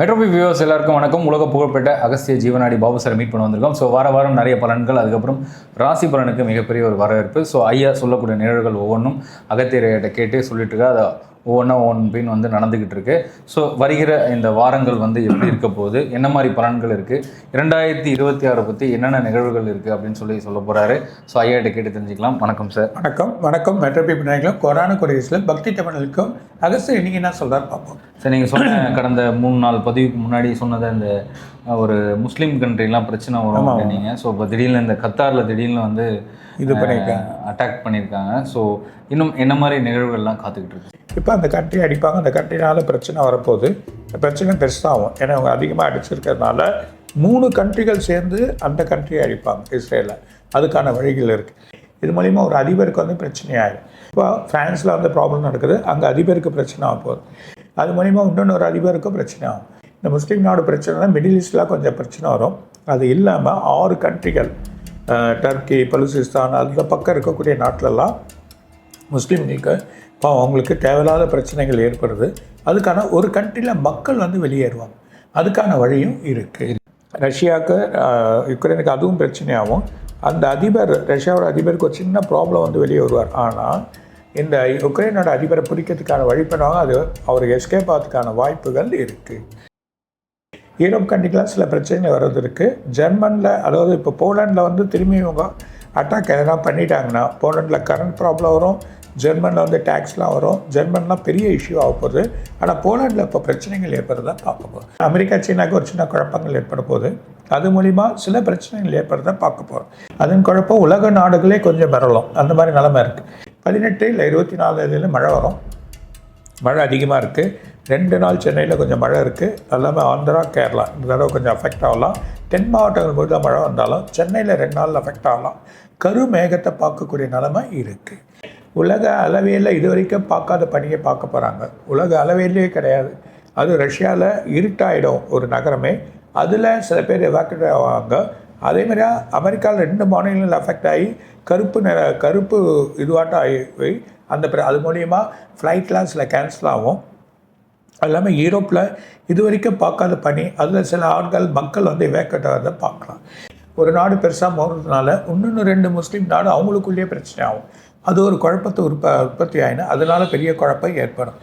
மெட்ரோபி viewers எல்லாருக்கும் வணக்கம். உலக புகழ்பெற்ற அகஸ்திய ஜீவனாடி பாபு சார் மீட் பண்ண வந்திருக்கோம். ஸோ வார வாரம் நிறைய பலன்கள் அதுக்கப்புறம் ராசி பலனுக்கு மிகப்பெரிய ஒரு வரவேற்பு. ஸோ ஐயா சொல்லக்கூடிய நிகழ்வுகள் ஒவ்வொன்றும் அகத்தியர்கிட்ட கேட்டு சொல்லிட்டு இருக்கா அதை ஒவ்வொன்றா ஒன் பின் வந்து நடந்துக்கிட்டு இருக்கு. ஸோ வருகிற இந்த வாரங்கள் வந்து எப்படி இருக்க போகுது? என்ன மாதிரி பலன்கள் இருக்குது இரண்டாயிரத்தி இருபத்தி ஆறை பற்றி என்னென்ன நிகழ்வுகள் இருக்குது அப்படின்னு சொல்லி சொல்ல போகிறாரு ஸோ ஐயாட்ட கேட்டு தெரிஞ்சுக்கலாம். வணக்கம் சார் வணக்கம். வணக்கம். மெட்ரோபி பின்னாடிகளும் கொரோனா கொரியர்ஸில் பக்தி தமிழுக்கும் அகஸ்தர் இன்னைக்கு என்ன சொல்றாரு பார்ப்போம். சார் நீங்கள் சொன்ன கடந்த மூணு நாள் பதிவுக்கு முன்னாடி சொன்னதை இந்த ஒரு முஸ்லீம் கண்ட்ரிலாம் பிரச்சனை வரும் அப்படின்னீங்க. ஸோ இப்போ திடீர்னு இந்த கத்தாரில் திடீர்னு வந்து இது பண்ணியிருக்காங்க அட்டாக் பண்ணியிருக்காங்க ஸோ இன்னும் என்ன மாதிரி நிகழ்வுகள்லாம் காத்துக்கிட்டு இருக்கு இப்போ அந்த கண்ட்ரி அடிப்பாங்க அந்த கண்ட்ரினால பிரச்சனை வரப்போகுது. பிரச்சனை பெருசாகும். ஏன்னா அவங்க அதிகமாக அடிச்சிருக்கிறதுனால மூணு கண்ட்ரிகள் சேர்ந்து அந்த கண்ட்ரியை அடிப்பாங்க இஸ்ரேலில் அதுக்கான வழிகள் இருக்குது இது மூலிமா ஒரு அதிபருக்கு வந்து பிரச்சனையாயிடும் இப்போ ஃப்ரான்ஸில் வந்து ப்ராப்ளம் நடக்குது. அங்கே அதிபருக்கு பிரச்சனை ஆக போகுது. அது மூலிமா இன்னொன்று ஒரு அதிபருக்கும் பிரச்சனை ஆகும். இந்த முஸ்லீம் நாடு பிரச்சனைனா மிடில் ஈஸ்டில் கொஞ்சம் பிரச்சனை வரும். அது இல்லாமல் ஆறு கண்ட்ரிகள் டர்க்கி பலுசிஸ்தான் அந்த பக்கம் இருக்கக்கூடிய நாட்டிலெல்லாம் முஸ்லீம்களுக்கு இப்போ அவங்களுக்கு தேவையில்லாத பிரச்சனைகள் ஏற்படுது. அதுக்கான ஒரு கண்ட்ரியில் மக்கள் வந்து வெளியேறுவாங்க. அதுக்கான வழியும் இருக்குது ரஷ்யாவுக்கு யுக்ரைனுக்கு அதுவும் பிரச்சனையாகும். அந்த அதிபர் ரஷ்யாவோட அதிபருக்கு ஒரு சின்ன ப்ராப்ளம் வந்து வெளியே வருவார். ஆனால் இந்த உக்ரைனோட அதிபரை பிடிக்கிறதுக்கான வழி பண்ணுவாங்க அது அவருக்கு எஸ்கேப் ஆகிறதுக்கான வாய்ப்புகள் இருக்குது யூரோப் கண்ட்ரிக்கெலாம் சில பிரச்சனைகள் வர்றது இருக்குது ஜெர்மனில் அதாவது இப்போ போலண்டில் வந்து திரும்பி இவங்க அட்டாக் எதனா பண்ணிட்டாங்கன்னா போலண்டில் கரண்ட் ப்ராப்ளம் வரும். ஜெர்மனில் வந்து டேக்ஸ்லாம் வரும். ஜெர்மன்லாம் பெரிய இஷ்யூ ஆக போகுது. ஆனால் போலாண்டில் இப்போ பிரச்சனைகள் ஏற்படுறதா பார்க்க போகிறோம் அமெரிக்கா சீனாவுக்கு ஒரு சின்ன குழப்பங்கள் ஏற்பட போகுது. அது மூலிமா சில பிரச்சனைகள் ஏற்படுறத பார்க்க போகிறோம் அதன் குழப்பம் உலக நாடுகளே கொஞ்சம் பெறலாம் அந்த மாதிரி நிலமை இருக்குது பதினெட்டு இல்லை இருபத்தி நாலு இதில் மழை வரும். மழை அதிகமாக இருக்குது ரெண்டு நாள் சென்னையில் கொஞ்சம் மழை இருக்குது எல்லாமே ஆந்திரா கேரளா இந்த தடவை கொஞ்சம் அஃபெக்ட் ஆகலாம். தென் மாவட்டங்கள் போது மழை வந்தாலும் சென்னையில் ரெண்டு நாளில் அஃபெக்ட் ஆகலாம். கரு மேகத்தை பார்க்கக்கூடிய நிலமை இருக்குது உலக அளவியலில் இது வரைக்கும் பார்க்காத பணியை பார்க்க போகிறாங்க உலக அளவையிலே கிடையாது. அது ரஷ்யாவில் இருட்டாயிடும் ஒரு நகரமே. அதில் சில பேர் எவாக்குவேட் ஆவாங்க. அதே மாதிரி அமெரிக்காவில் ரெண்டு மாநிலங்கள் அஃபெக்ட் ஆகி கருப்பு நிற கருப்பு இதுவாட்டம் ஆகி போய் அந்த பிற- அது மூலியமா ஃப்ளைட்லாம் சில கேன்சல் ஆகும். அது இல்லாமல் யூரோப்பில் இது வரைக்கும் பார்க்காத பணி அதில் சில ஆட்கள் மக்கள் வந்து எவாக்குவேட் ஆகிறத பார்க்கலாம். ஒரு நாடு பெருசாக போகிறதுனால இன்னொன்று ரெண்டு முஸ்லீம் நாடு அவங்களுக்குள்ளேயே பிரச்சனை ஆகும். அது ஒரு குழப்பத்தை உற்ப உற்பத்தி ஆகினா அதனால பெரிய குழப்பம் ஏற்படும்.